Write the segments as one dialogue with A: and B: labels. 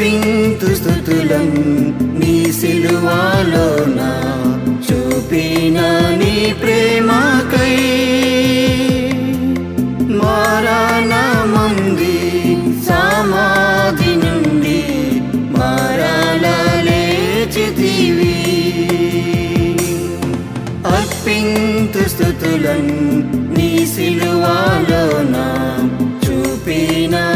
A: అర్పింతు స్థుతులం నీ సిలువాలోన చూపిన నీ ప్రేమకై. మారాన మంది సమాధి నుండి మారాల లేచితివి అర్పింతు స్థుతులం నీ సిలువాలోన చూపినా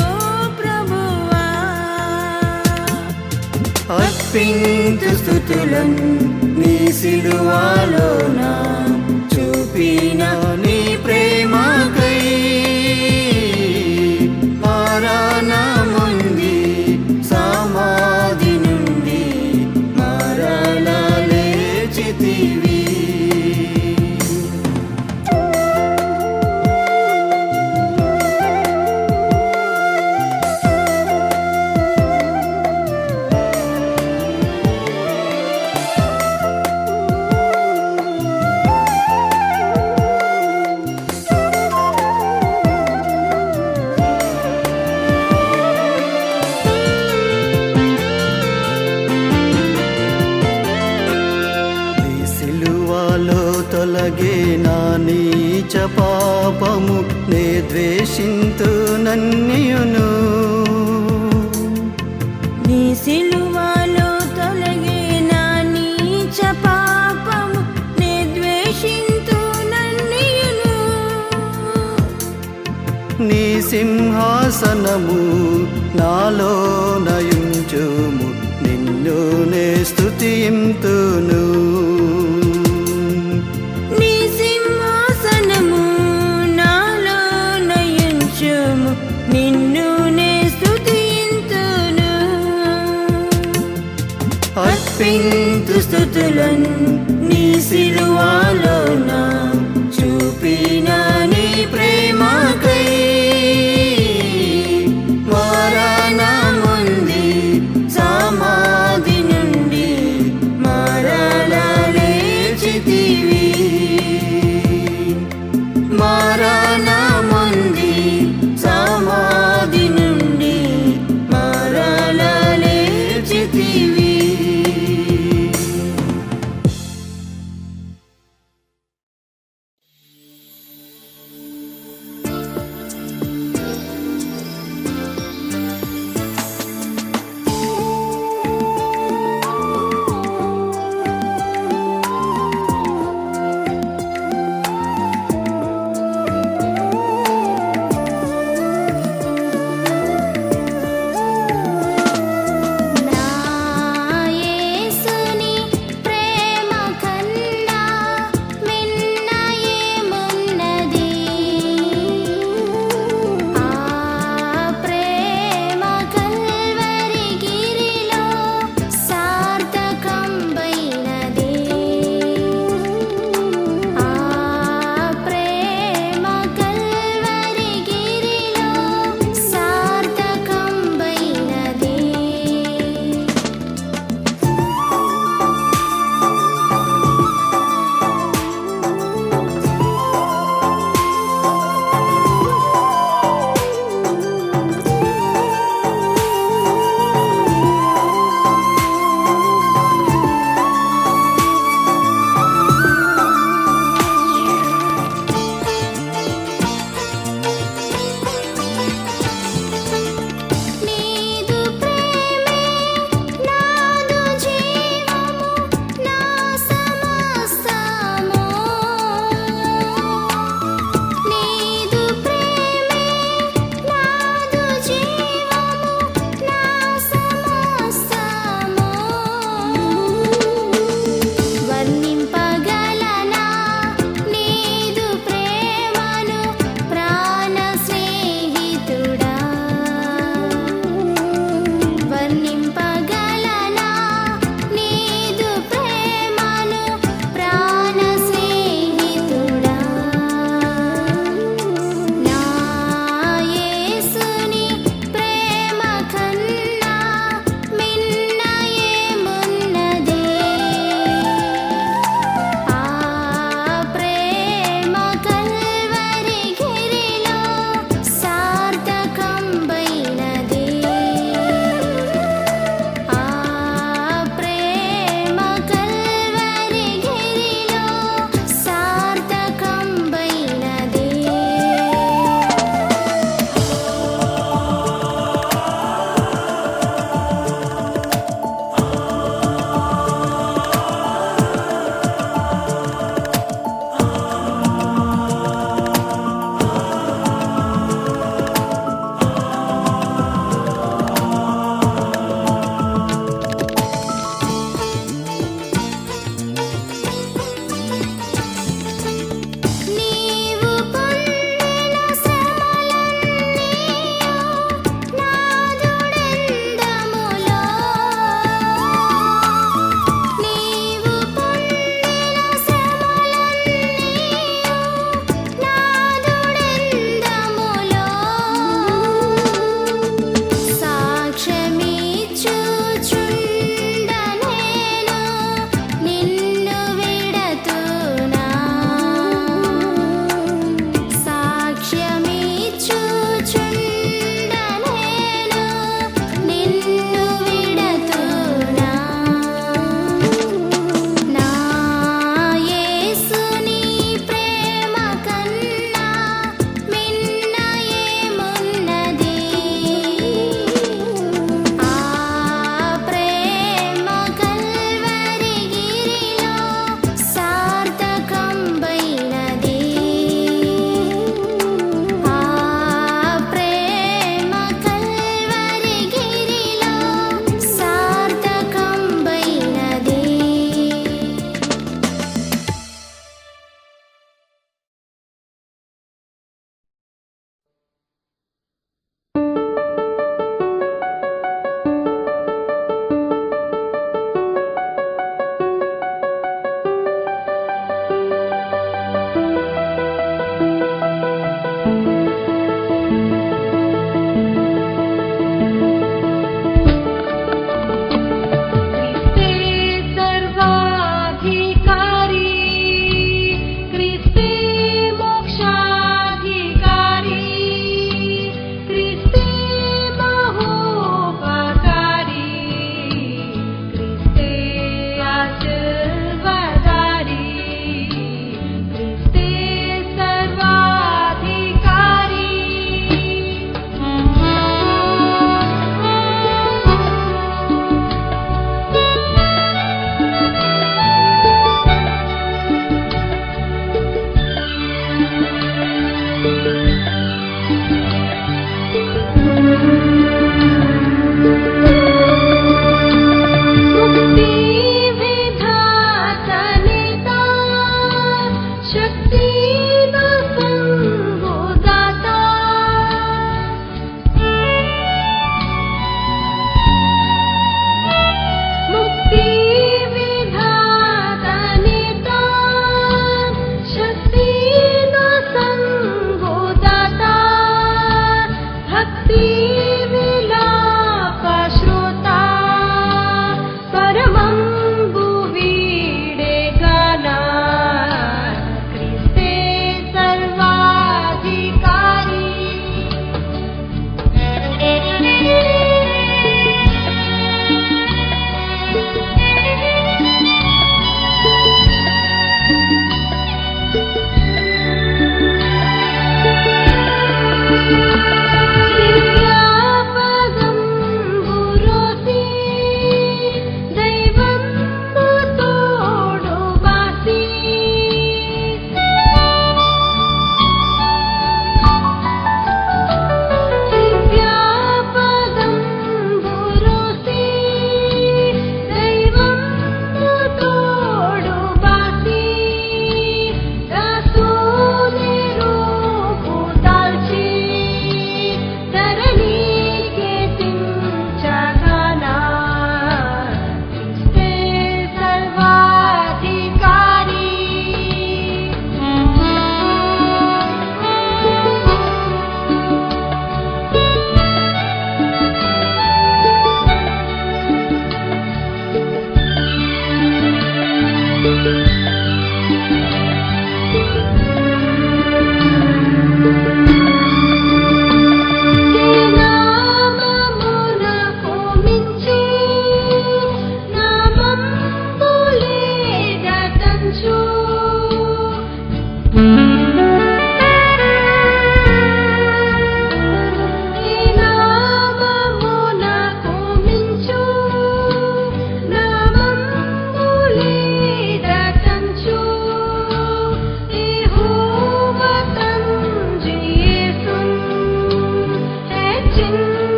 B: ఓ ప్రభువా.
A: అర్పింతు స్థుతులం నీ సిలువాలోన? చూపిన తొలగే నా నీచ పాపము నే ద్వేషింతు నన్నియును.
B: నీ సిలువలో తొలగే నా నీచ పాపము నే ద్వేషింతు నన్నియును.
A: నీ సింహాసనము నాలో నయుంచుము నిన్ను నే స్తుతింతును అర్పింతు స్థుతులన్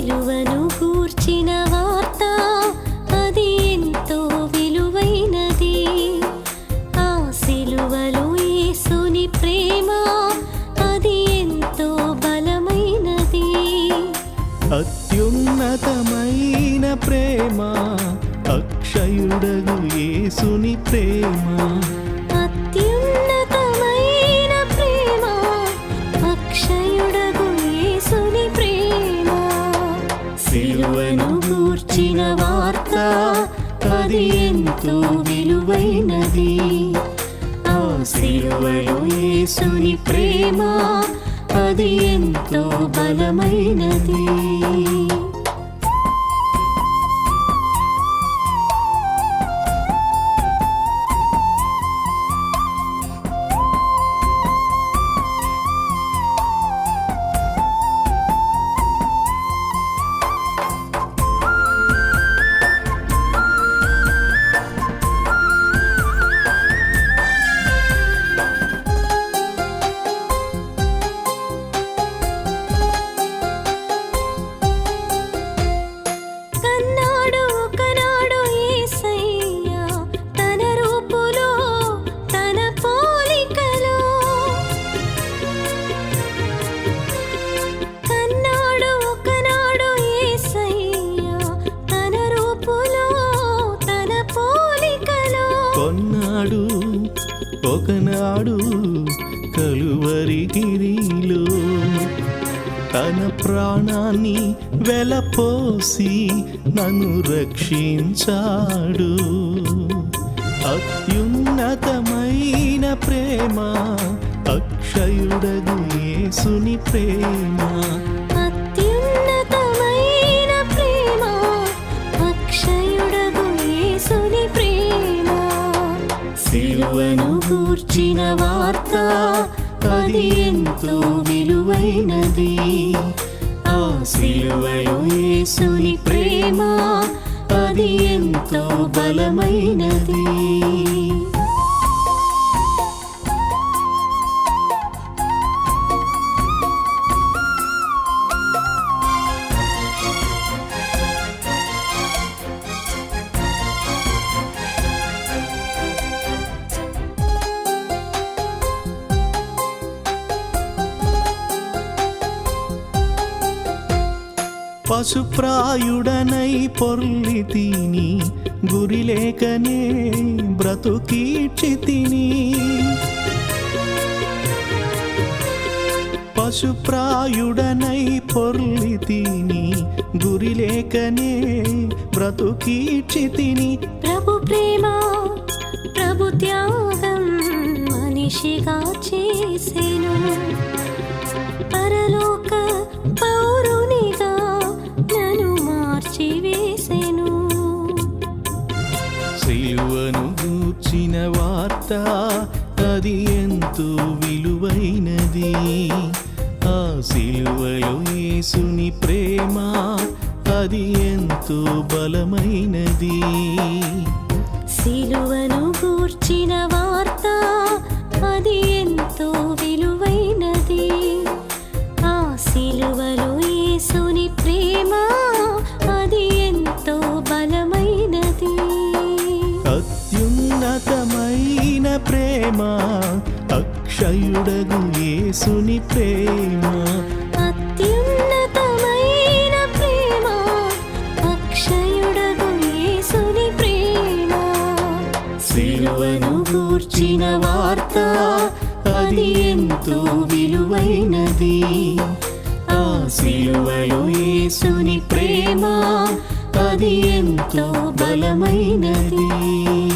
A: విలువను కూర్చిన
C: వార్త అది ఎంతో విలువైనది. ఆ సిలువలో ఏసుని ప్రేమ అది ఎంతో బలమైనది. అత్యున్నతమైన ప్రేమ అక్షయుడగు ఏసుని ప్రేమ.
D: అది ఎంతో విలువైనది. ఆ సిలువలో యేసుని ప్రేమ అది ఎంతో బలమైనది.
C: కలువరి గిరిలో తన ప్రాణాన్ని వెలపోసి నన్ను రక్షించాడు. అత్యున్నతమైన ప్రేమ అక్షయుడగు యేసుని ప్రేమ.
D: గూర్చిన వార్త అది ఎంతో విలువైనది. ఆ సిలువలో యేసుని ప్రేమ అది ఎంతో బలమైనది.
C: పశుప్రాయుడనై పొర్లి తిని గురిలేకనే బ్రతుకీడ్చి తిని పశుప్రాయుడనై పొర్లి తిని గురిలేకనే బ్రతుకీడ్చి తిని
D: ప్రభు ప్రేమ ప్రభు త్యాగం మనిషిగా చేసెను. పరలోక మార్చివేసెను
C: సిలువను గూర్చిన వార్త అది ఎంతో విలువైనది. ఆ సిలువలో యేసుని ప్రేమ అది ఎంతో బలమైనది.
D: సిలువను గూర్చిన వార్త అది ఎంతో విలువైనది. ఆ సిలువలో యేసుని ప్రేమ
C: ప్రేమ అక్షయుడగు యేసుని ప్రేమ.
D: అత్యున్నతమైన ప్రేమ అక్షయుడగు యేసుని ప్రేమ. సిలువను గూర్చిన వార్త అది ఎంతో విలువైనది. ఆ సిలువలో యేసుని ప్రేమ అది ఎంతో బలమైనది.